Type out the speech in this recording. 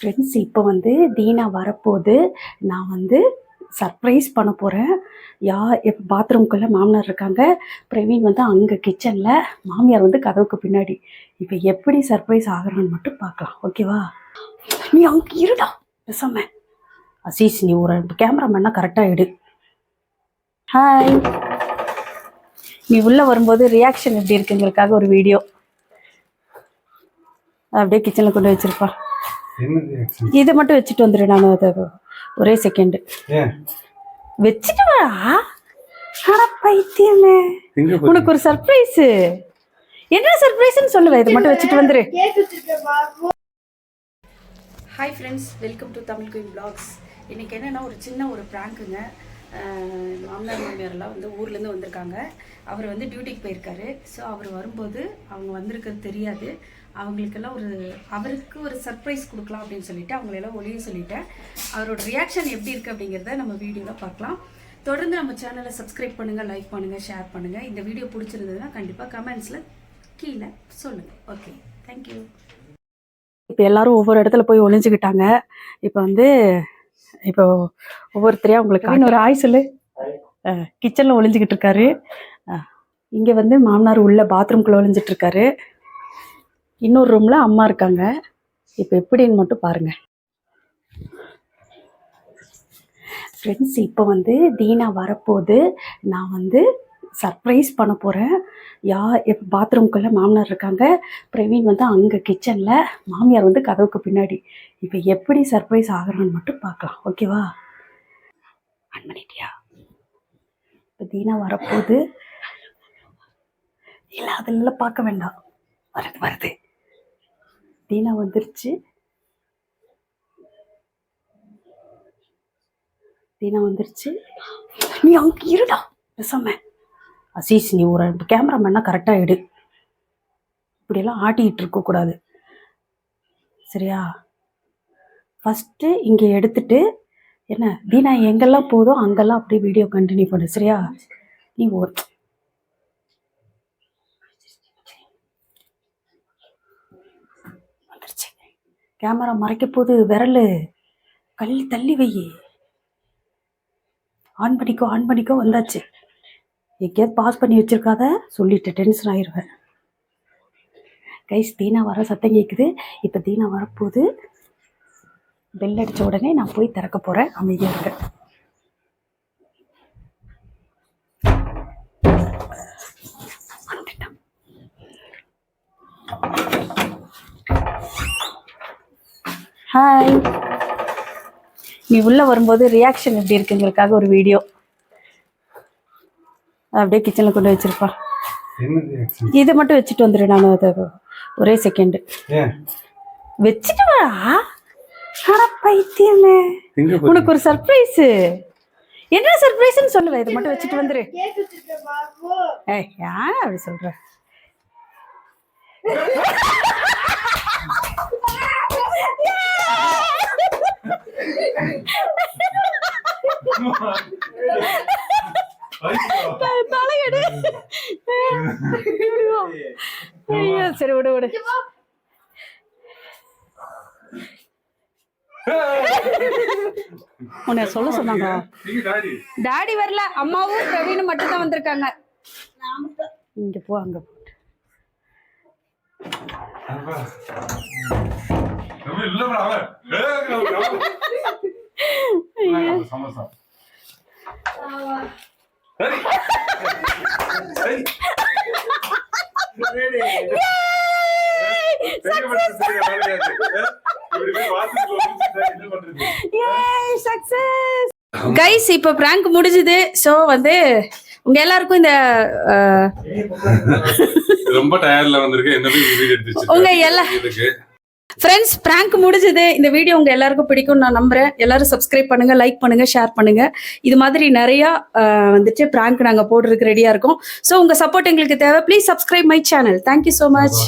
Friends இப்போ வந்து தீனா வரப்போது நான் வந்து சர்ப்ரைஸ் பண்ண போகிறேன் யா இப்போ பாத்ரூம்குள்ளே மாமனார் இருக்காங்க. பிரவீன் வந்து அங்கே கிச்சனில் மாமியார் வந்து கதவுக்கு பின்னாடி. இப்போ எப்படி சர்ப்ரைஸ் ஆகிறான்னு மட்டும் பார்க்கலாம். ஓகேவா நீ அங்கே இருடா பேசாம. அசீஸ் நீ ஒரு கேமராமேனா கரெக்டாக எடு ஹாய் நீ உள்ளே வரும்போது ரியாக்ஷன் எப்படி இருக்குங்கிறதுக்காக ஒரு வீடியோ அப்படியே கிச்சனில் கொண்டு வச்சிருப்பா. இதை மட்டும் வச்சுட்டு வந்துடு நான் அதை ஒரே செகண்டு வச்சுட்டு அட பைத்தியமே. உனக்கு ஒரு சர்ப்ரைஸ் என்ன சர்ப்ரைஸ்னு சொல்லுவேன் இதை மட்டும் வச்சுட்டு வந்துரு. Hi friends welcome to Tamil queen blogs இன்றைக்கி என்னென்னா ஒரு சின்ன ஒரு ப்ராங்க்குங்க மாமனார் மாமியாரெல்லாம் வந்து ஊர்லேருந்து வந்திருக்காங்க. அவர் வந்து டியூட்டிக்கு போயிருக்காரு. ஸோ அவர் வரும்போது அவங்க வந்திருக்கிறது தெரியாது. அவங்களுக்கெல்லாம் ஒரு அவருக்கு ஒரு சர்ப்ரைஸ் கொடுக்கலாம் அப்படின்னு சொல்லிட்டு அவங்களெல்லாம் ஒளிய சொல்லிட்டேன். அவரோட ரியாக்ஷன் எப்படி இருக்குது அப்படிங்கிறத நம்ம வீடியோவில் பார்க்கலாம். தொடர்ந்து நம்ம சேனலை சப்ஸ்கிரைப் பண்ணுங்கள் லைக் பண்ணுங்கள் ஷேர் பண்ணுங்கள் இந்த வீடியோ பிடிச்சிருந்ததுன்னா கண்டிப்பாக கமெண்ட்ஸில் கீழே சொல்லுங்கள் ஓகே தேங்க்யூ இப்போ எல்லாரும் ஒவ்வொரு இடத்துல போய் ஒளிஞ்சுக்கிட்டாங்க. இப்போ வந்து இப்போ ஒவ்வொருத்தரையா உங்களுக்கு இன்னொரு ஆய் சொல்லு. கிச்சனில் ஒளிஞ்சுக்கிட்டு இருக்காரு. இங்கே வந்து மாமனார் உள்ள பாத்ரூம்குள்ளே ஒளிஞ்சிட்டு இருக்காரு. இன்னொரு ரூமில் அம்மா இருக்காங்க. இப்போ எப்படின்னு மட்டும் பாருங்க. ஃப்ரெண்ட்ஸ் இப்போ வந்து தீனா வரப்போது நான் வந்து சர்ப்ரைஸ் பண்ண போகிறேன் யா இப்போ பாத்ரூம்குள்ளே மாமனார் இருக்காங்க. பிரவீன் வந்து அங்கே கிச்சனில் மாமியார் வந்து கதவுக்கு பின்னாடி. இப்போ எப்படி சர்ப்ரைஸ் ஆகுறான்னு மட்டும் பார்க்கலாம். ஓகேவா ஆன் பண்ணிட்டியா இப்போ தீனா வரப்போகுது. இல்லை அதெல்லாம் பார்க்க வேண்டாம். வருது வருது. தீனா வந்துருச்சு. தீனா வந்துருச்சு. நீ அங்கே இருடா பேசாம. அசீஸ் நீ ஒரு கேமராமேனா கரெக்டாக எடு இப்படியெல்லாம் ஆட்டிக்கிட்டு இருக்கக்கூடாது சரியா? ஃபஸ்ட்டு இங்கே எடுத்துட்டு என்ன தீனா எங்கெல்லாம் போதோ அங்கெல்லாம் அப்படியே வீடியோ கண்டினியூ பண்ணு. சரியா? நீ ஒரு வந்துருச்சு கேமரா மறைக்க போது விரல். கல் தள்ளி வை ஆன் பண்ணிக்கோ ஆன் பண்ணிக்கோ வந்தாச்சு. எங்கேயாவது பாஸ் பண்ணி வச்சுருக்காத சொல்லிட்டு டென்ஷன் ஆயிடுவேன் கைஸ் தீனா வர சத்தம் கேட்குது இப்போ தீனா வரப்போகுது பெல் அடித்த உடனே நான் போய் திறக்க போகிறேன் அமைதியாக இருக்கேன் ஹாய் நீ உள்ளே வரும்போது ரியாக்ஷன் எப்படி இருக்குங்கிறதுக்காக ஒரு வீடியோ அப்படியே கிச்சனில் கொண்டு வச்சிருப்பா. என்ன ரியாக்ஷன் இதை மட்டும் வச்சுட்டு வந்துடு நான் அதை ஒரே செகண்டு வச்சுட்டு வா அட பைத்தியமே. உனக்கு ஒரு சர்ப்ரைஸ் என்ன சர்ப்ரைஸ்னு சொல்லுவேன் இதை மட்டும் வச்சுட்டு வந்துரு. ஏய் யாரா அப்படி சொல்ற? தலையடு ஐயோ சரி விடு விடு. உன்னை சொல்ல சொன்னாங்க. டாடி டாடி வரல அம்மாவும் பிரவீனும் மட்டும் தான் வந்திருக்காங்க. இங்க போ அங்க போ. சமோசா. கைஸ் இப்போ பிராங்க் முடிஞ்சுது. ஸோ வந்து உங்க எல்லாருக்கும் இந்த ரொம்ப டயர்ட்ல வந்திருக்கேன். என்ன போய் வீடியோ எடுத்து உங்க எல்லா- ஃப்ரெண்ட்ஸ் பிராங்க் முடிஞ்சது. இந்த வீடியோ உங்க எல்லாருக்கும் பிடிக்கும் நான் நம்புறேன். எல்லாரும் சப்ஸ்கிரைப் பண்ணுங்க லைக் பண்ணுங்க ஷேர் பண்ணுங்க. இது மாதிரி நிறைய வந்துட்டு பிராங்க் நாங்க போடுறதுக்கு ரெடியா இருக்கோம். ஸோ உங்க சப்போர்ட் எங்களுக்கு தேவை. Please subscribe my channel thank you so much